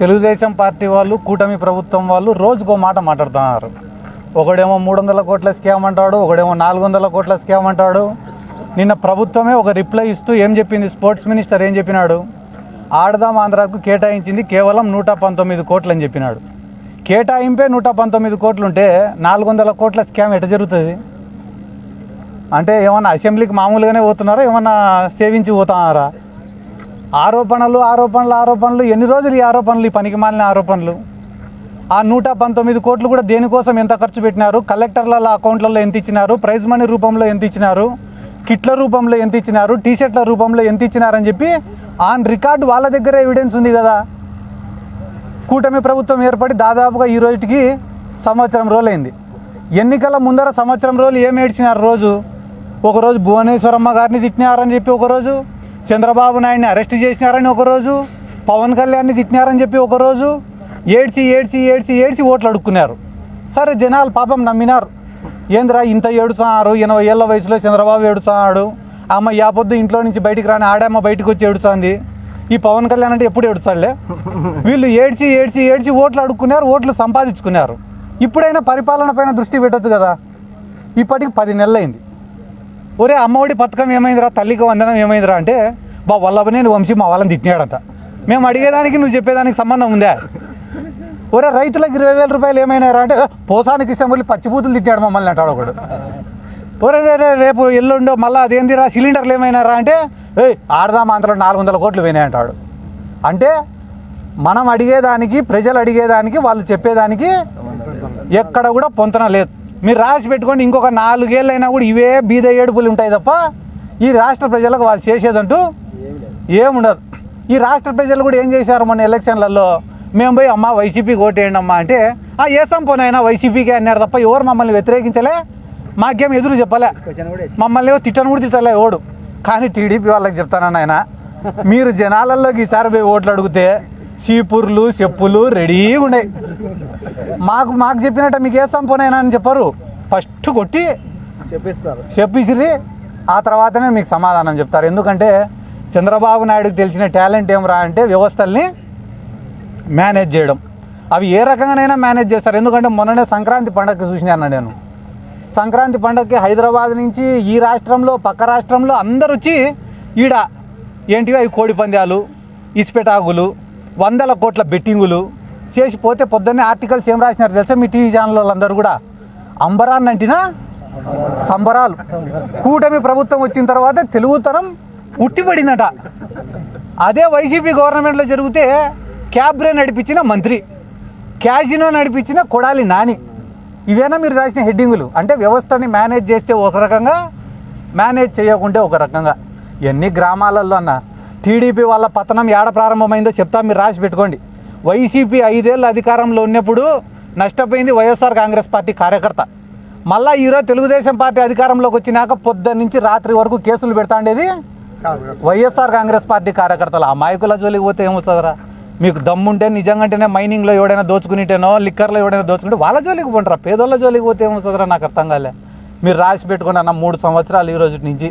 Telugu Desam party వాళ్ళు కూటమి ప్రభుత్వం వాళ్ళు రోజుకో మాట మాట్లాడుతున్నారు. ఒకడేమో మూడు వందల కోట్ల స్కామ్ అంటాడు ఒకడేమో నాలుగు వందల కోట్ల స్కామ్ అంటాడు. నిన్న ప్రభుత్వమే ఒక రిప్లై ఇస్తూ ఏం చెప్పింది? స్పోర్ట్స్ మినిస్టర్ ఏం చెప్పినాడు? ఆడదాం ఆంధ్రాకు కేటాయించింది కేవలం నూట పంతొమ్మిది కోట్లు అని చెప్పినాడు. కేటాయింపే నూట పంతొమ్మిది కోట్లు ఉంటే నాలుగు వందల కోట్ల స్కామ్ ఎట జరుగుతుంది? అంటే ఏమన్నా అసెంబ్లీకి మామూలుగానే పోతున్నారా? ఏమన్నా సేవించి పోతున్నారా? ఆరోపణలు ఆరోపణలు ఆరోపణలు. ఎన్ని రోజులు ఈ ఆరోపణలు ఈ పనికి మాలిన ఆరోపణలు? ఆ నూట పంతొమ్మిది కోట్లు కూడా దేనికోసం ఎంత ఖర్చు పెట్టినారు? కలెక్టర్ల అకౌంట్లలో ఎంత ఇచ్చినారు? ప్రైజ్ మనీ రూపంలో ఎంత ఇచ్చినారు? కిట్ల రూపంలో ఎంత ఇచ్చినారు? టీషర్ట్ల రూపంలో ఎంత ఇచ్చినారని చెప్పి ఆన్ రికార్డు వాళ్ళ దగ్గర ఎవిడెన్స్ ఉంది కదా. కూటమి ప్రభుత్వం ఏర్పడి దాదాపుగా ఈ రోజుకి సంవత్సరం రోజులైంది. ఎన్నికల ముందర సంవత్సరం రోజులు ఏం ఏడ్చినారు రోజు? ఒకరోజు భువనేశ్వరమ్మ గారిని తిట్టినారని చెప్పి ఒకరోజు చంద్రబాబు నాయుడిని అరెస్ట్ చేసినారని ఒకరోజు పవన్ కళ్యాణ్ని తిట్టినారని చెప్పి ఒకరోజు ఏడ్చి ఏడ్చి ఏడ్చి ఏడ్చి ఓట్లు అడుక్కున్నారు. సరే జనాలు పాపం నమ్మినారు. ఏంద్రా ఇంత ఏడుతున్నారు? ఎనభై ఏళ్ళ వయసులో చంద్రబాబు ఏడుతున్నాడు. అమ్మ యాపొద్దు ఇంట్లో నుంచి బయటికి రాని ఆడమ్మ బయటికి వచ్చి ఏడుస్తుంది. ఈ పవన్ కళ్యాణ్ అంటే ఎప్పుడు ఏడుస్తాడులే? వీళ్ళు ఏడ్చి ఏడ్చి ఏడ్చి ఓట్లు అడుక్కున్నారు ఓట్లు సంపాదించుకున్నారు. ఇప్పుడైనా పరిపాలన పైన దృష్టి పెట్టచ్చు కదా? ఇప్పటికి పది నెలలైంది. ఒరే అమ్మఒడి పథకం ఏమైందిరా? తల్లికి వందనం ఏమైందిరా అంటే బా వల్లభనేని వంశీ మా వాళ్ళని తిట్టినాడంట. మేము అడిగేదానికి నువ్వు చెప్పేదానికి సంబంధం ఉందా? ఒరే రైతులకు ఇరవై వేల రూపాయలు ఏమైనారా అంటే పోసానికి ఇష్టం వెళ్ళి పచ్చిపూతులు తిట్టాడు మమ్మల్ని అంటాడు ఒకడు. ఒరే రే రేపు ఎల్లుండో మళ్ళీ అదేందిరా సిలిండర్లు ఏమైనారా అంటే ఏయ్ ఆడదాం అంతలో నాలుగు వందల కోట్లు పోయినాయి అంటాడు. అంటే మనం అడిగేదానికి ప్రజలు అడిగేదానికి వాళ్ళు చెప్పేదానికి ఎక్కడ కూడా పొంతన లేదు. మీరు రాసి పెట్టుకోండి ఇంకొక నాలుగేళ్ళు అయినా కూడా ఇవే బీద ఏడుపులు ఉంటాయి తప్ప ఈ రాష్ట్ర ప్రజలకు వాళ్ళు చేసేదంటూ ఏముండదు. ఈ రాష్ట్ర ప్రజలు కూడా ఏం చేశారు మొన్న ఎలక్షన్లలో? మేము పోయి అమ్మ వైసీపీకి ఓటేయండి అమ్మా అంటే ఆ ఏ సంపోనైనా వైసీపీకి అన్నారు తప్ప ఎవరు మమ్మల్ని వ్యతిరేకించలే మాకేం ఎదురు చెప్పలే. మమ్మల్ని ఏవో తిట్టను కూడా తిట్టలే ఓడు కానీ టీడీపీ వాళ్ళకి చెప్తానన్న ఆయన మీరు జనాలలోకి ఈసారి పోయి ఓట్లు అడిగితే చీపుర్లు చెప్పులు రెడీగా ఉన్నాయి మాకు మాకు చెప్పినట్టు మీకు ఏ సంపోనైనా అని చెప్పరు. ఫస్ట్ కొట్టి చెప్పిస్తారు. చెప్పించిరి ఆ తర్వాతనే మీకు సమాధానం చెప్తారు. ఎందుకంటే చంద్రబాబు నాయుడుకి తెలిసిన టాలెంట్ ఏమరా అంటే వ్యవస్థల్ని మేనేజ్ చేయడం. అవి ఏ రకంగానైనా మేనేజ్ చేస్తారు. ఎందుకంటే మొన్ననే సంక్రాంతి పండగకి చూసినాను నేను. సంక్రాంతి పండగకి హైదరాబాద్ నుంచి ఈ రాష్ట్రంలో పక్క రాష్ట్రంలో అందరు వచ్చి ఈడ ఏంటివి అవి కోడి పందాలు ఇసుపెటాకులు వందల కోట్ల బెట్టింగులు చేసిపోతే పొద్దున్నే ఆర్టికల్స్ ఏం రాసినారు తెలుసా మీ టీవీ ఛానల్ వాళ్ళందరూ కూడా? అంబరాన్ అంటినా సంబరాలు. కూటమి ప్రభుత్వం వచ్చిన తర్వాత తెలుగుతనం ఉట్టిపడిందట. అదే వైసీపీ గవర్నమెంట్లో జరిగితే క్యాబ్రే నడిపించిన మంత్రి క్యాజినో నడిపించిన కొడాలి నాని. ఇవేనా మీరు రాసిన హెడ్డింగులు? అంటే వ్యవస్థని మేనేజ్ చేస్తే ఒక రకంగా మేనేజ్ చేయకుంటే ఒక రకంగా. ఎన్ని గ్రామాలలో అన్న. టీడీపీ వాళ్ళ పతనం ఏడ ప్రారంభమైందో చెప్తా మీరు రాసి పెట్టుకోండి. వైసీపీ ఐదేళ్ళు అధికారంలో ఉన్నప్పుడు నష్టపోయింది వైఎస్ఆర్ కాంగ్రెస్ పార్టీ కార్యకర్త. మళ్ళా ఈరోజు తెలుగుదేశం పార్టీ అధికారంలోకి వచ్చినాక పొద్దున్న నుంచి రాత్రి వరకు కేసులు పెడతా ఉండేది? వైఎస్ఆర్ కాంగ్రెస్ పార్టీ కార్యకర్తలు అమాయకుల జోలికి పోతే ఏమొస్తుందిరా మీకు దమ్ముంటే నిజంగానే మైనింగ్లో ఎవడైనా దోచుకునిటేనో లిక్కర్లో ఎవడైనా దోచుకుంటే వాళ్ళ జోలికి పోంటారా పేదోళ్ళ జోలికి పోతే ఏమొస్తుందిరా నాకు అర్థం కాలే. మీరు రాసి పెట్టుకుని అన్న మూడు సంవత్సరాలు ఈ రోజు నుంచి.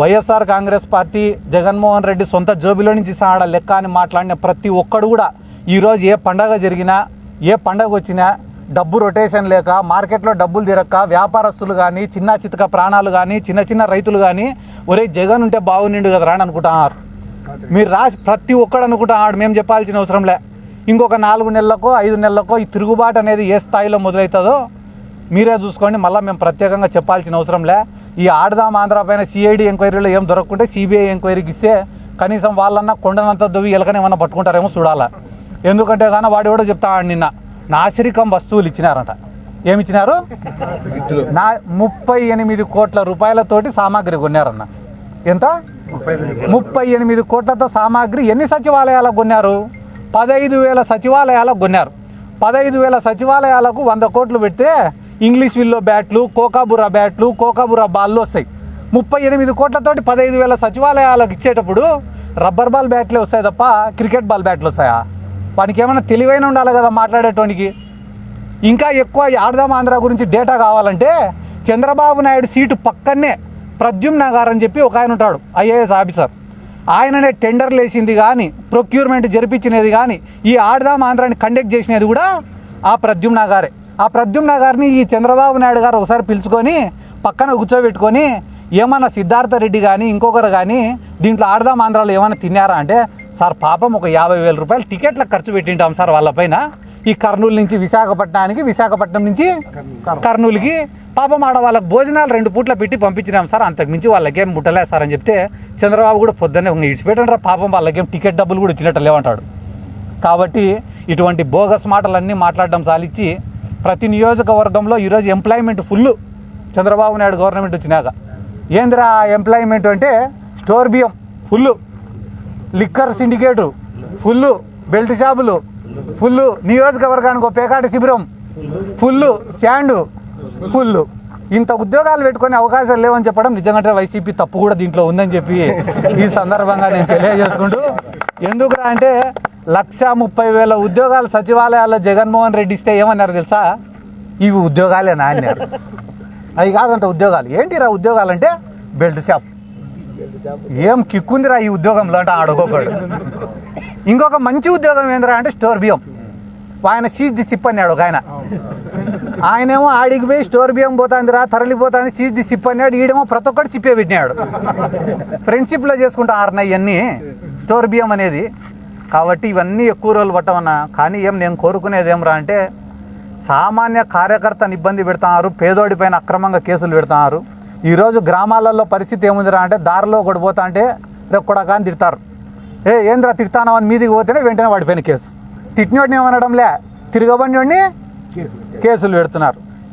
YSR Congress party Jaganmohan Reddy సొంత జోబిలో నుంచి సాడ లెక్క అని మాట్లాడిన ప్రతి ఒక్కడు కూడా ఈరోజు ఏ పండగ జరిగినా ఏ పండగ వచ్చినా డబ్బు రొటేషన్ లేక మార్కెట్లో డబ్బులు తిరక్క వ్యాపారస్తులు కానీ చిన్న చితక ప్రాణాలు కానీ చిన్న చిన్న రైతులు కానీ ఒరే జగన్ ఉంటే బాగుండిండు కదరా అని అనుకుంటున్నారు. మీరు రాసి ప్రతి ఒక్కడు అనుకుంటున్నాడు మేము చెప్పాల్సిన అవసరం లే. ఇంకొక నాలుగు నెలలకో ఐదు నెలలకో ఈ తిరుగుబాటు అనేది ఏ స్థాయిలో మొదలవుతుందో మీరే చూసుకోండి మళ్ళీ మేము ప్రత్యేకంగా చెప్పాల్సిన అవసరం లే. ఈ ఆడదాం ఆంధ్ర పైన సిఐడి ఎంక్వైరీలో ఏం దొరకకుంటే సిబిఐ ఎంక్వైరీకి ఇస్తే కనీసం వాళ్ళన్నా కొండనంత దువ్వి ఎలకని ఏమన్నా పట్టుకుంటారేమో చూడాలా. ఎందుకంటే కానీ వాడు కూడా చెప్తాడు నిన్న. నాసిరికం వస్తువులు ఇచ్చినారంట. ఏమి ఇచ్చినారు నా ముప్పై ఎనిమిది కోట్ల రూపాయలతోటి సామాగ్రి కొన్నారన్న. ఎంత? ముప్పై ఎనిమిది కోట్లతో సామాగ్రి ఎన్ని సచివాలయాలకు కొన్నారు? పదహైదు వేల సచివాలయాలకు కొన్నారు. పదహైదు వేల సచివాలయాలకు వంద కోట్లు పెడితే ఇంగ్లీష్ విల్లో బ్యాట్లు కోకాబురా బ్యాట్లు కోకాబురా బాల్లు వస్తాయి. ముప్పై ఎనిమిది కోట్లతోటి పదహైదు వేల సచివాలయాలకు ఇచ్చేటప్పుడు రబ్బర్ బాల్ బ్యాట్లే వస్తాయి తప్ప క్రికెట్ బాల్ బ్యాట్లు వస్తాయా? వానికి ఏమైనా తెలివైన ఉండాలి కదా మాట్లాడేటోనికి. ఇంకా ఎక్కువ ఈ ఆడదాం ఆంధ్ర గురించి డేటా కావాలంటే చంద్రబాబు నాయుడు సీటు పక్కనే ప్రద్యుమ్న గారు అని చెప్పి ఒక ఆయన ఉంటాడు ఐఏఎస్ ఆఫీసర్. ఆయననే టెండర్లు వేసింది కానీ ప్రొక్యూర్మెంట్ జరిపించినది కానీ ఈ ఆడదాం ఆంధ్రాన్ని కండక్ట్ చేసినది కూడా ఆ ప్రద్యుమ్న గారే. ఆ ప్రద్యుమ్న గారిని ఈ చంద్రబాబు నాయుడు గారు ఒకసారి పిలుచుకొని పక్కన కూర్చోబెట్టుకొని ఏమన్నా సిద్ధార్థ రెడ్డి కానీ ఇంకొకరు కానీ దీంట్లో ఆడదాం ఆంధ్రాలో ఏమైనా తిన్నారా అంటే సార్ పాపం ఒక యాభై వేల రూపాయలు టికెట్లకు ఖర్చు పెట్టింటాం సార్ వాళ్ళపైన. ఈ కర్నూలు నుంచి విశాఖపట్నానికి విశాఖపట్నం నుంచి కర్నూలుకి. పాపం ఆడ వాళ్ళకి భోజనాలు రెండు పూట్ల పెట్టి పంపించినాం సార్. అంతకు మించి వాళ్ళకేం ముట్టలేదు సార్ అని చెప్తే చంద్రబాబు కూడా పొద్దున్నే "ఇంక ఇడిచిపెట్టండి రా పాపం వాళ్ళకేం టికెట్ డబ్బులు కూడా ఇచ్చినట్టు లేవంటాడు. కాబట్టి ఇటువంటి బోగస్ మాటలన్నీ మాట్లాడడం సాలిచ్చి ప్రతి నియోజకవర్గంలో ఈరోజు employment full Chandrababu Naidu government వచ్చినాక ఏందిరా ఎంప్లాయ్మెంట్ అంటే స్టోర్ బియ్యం full liquor syndicate full belt షాపులు ఫుల్ నియోజకవర్గానికి ఒక పేకాట శిబిరం ఫుల్ శాండ్ ఫుల్ ఇంత ఉద్యోగాలు పెట్టుకునే అవకాశాలు లేవని చెప్పడం నిజంగా వైసీపీ తప్పు కూడా దీంట్లో ఉందని చెప్పి ఈ సందర్భంగా నేను తెలియజేసుకుంటూ ఎందుకురా అంటే లక్ష ముప్పై వేల ఉద్యోగాలు సచివాలయాల్లో జగన్మోహన్ రెడ్డి ఇస్తే ఏమన్నారు తెలుసా? ఇవి ఉద్యోగాలేనా అన్నారు. అవి కాదంట ఉద్యోగాలు. ఏంటిరా ఉద్యోగాలు అంటే బెల్ట్ షాప్. ఏం కిక్కుందిరా ఈ ఉద్యోగంలో అంటే ఆడుకోకూడదు ఇంకొక మంచి ఉద్యోగం ఏందిరా అంటే స్టోర్ బియ్యం. ఆయన సీజ్ ది సిప్ అన్నాడు ఒక ఆయన. ఆయనేమో ఆడికి పోయి స్టోర్ బియ్యం పోతాందిరా తరలిపోతాంది సీజ్ ది సిప్ అన్నాడు ఈడేమో ప్రతి ఒక్కటి సిప్పే పెట్టినాడు. ఫ్రెండ్షిప్లో చేసుకుంటారు ఇవన్నీ స్టోర్ బియ్యం అనేది. కాబట్టి ఇవన్నీ ఎక్కువ రోజులు పట్టమన్నా కానీ ఏం నేను కోరుకునేది ఏమరా అంటే సామాన్య కార్యకర్తను ఇబ్బంది పెడుతున్నారు పేదోడి పైన అక్రమంగా కేసులు పెడుతున్నారు. ఈరోజు గ్రామాలలో పరిస్థితి ఏముందిరా అంటే దారిలో ఒకటి పోతా అంటే రేపు కూడా కానీ తిడతారు. ఏ ఏంద్రా తిడతానావు అని మీదికి పోతేనే వెంటనే వాడిపోయిన కేసు. తిట్టినోడిని ఏమనడంలే. తిరగబడినోడిని కేసులు పెడుతున్నారు.